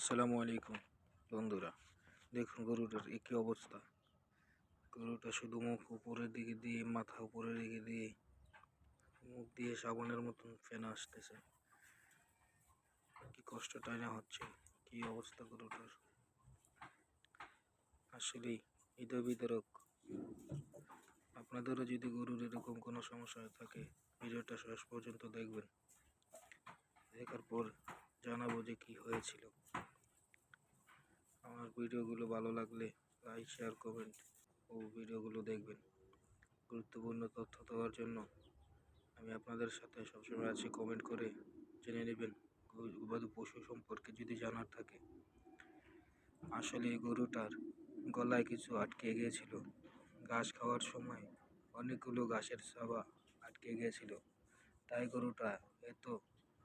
আসসালামু আলাইকুম, বন্ধুরা। দেখুন গরুটার এ কী অবস্থা। গরুটা শুধু মুখ উপরের দিকে দিয়ে, মাথা উপরের দিকে দিয়ে, মুখ দিয়ে সাবানের মতন ফেনা আসতেছে। কি কষ্টটাই না হচ্ছে, কি অবস্থা গরুটার। আসলেই হৃদয় বিতরক আপনাদেরও যদি গরুর এরকম কোনো সমস্যা থাকে, ভিডিওটা শেষ পর্যন্ত দেখবেন। দেখার পর জানাব যে কী হয়েছিল। ভিডিওগুলো ভালো লাগলে লাইক শেয়ার কমেন্ট ও ভিডিওগুলো দেখবেন। গুরুত্বপূর্ণ তথ্য দেওয়ার জন্য আমি আপনাদের সাথে সবসময় আছি। কমেন্ট করে জেনে নেবেন গবাদি পশু সম্পর্কে যদি জানার থাকে। আসলে গরুটার গলায় কিছু আটকে গিয়েছিল। ঘাস খাওয়ার সময় অনেকগুলো ঘাসের সাবা আটকে গিয়েছিল। তাই গরুটা এত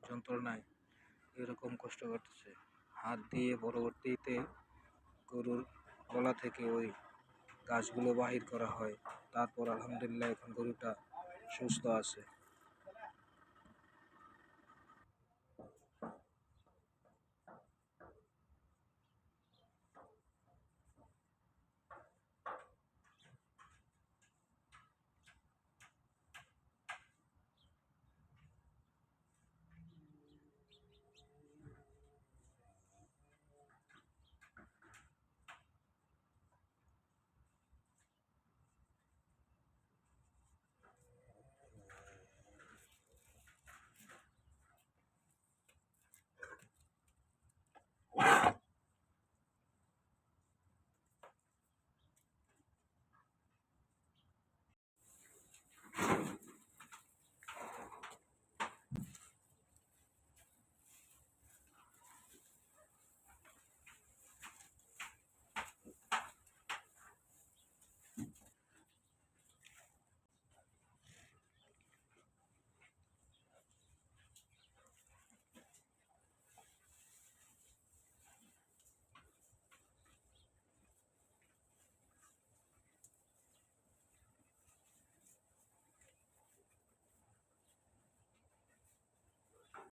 যন্ত্রণায় এরকম কষ্ট করতেছে। হাত দিয়ে পরবর্তীতে গরুর গলা থেকে ওই গাছগুলো বাহির করা হয়। তারপর আলহামদুলিল্লাহ এখন গরুটা সুস্থ আছে।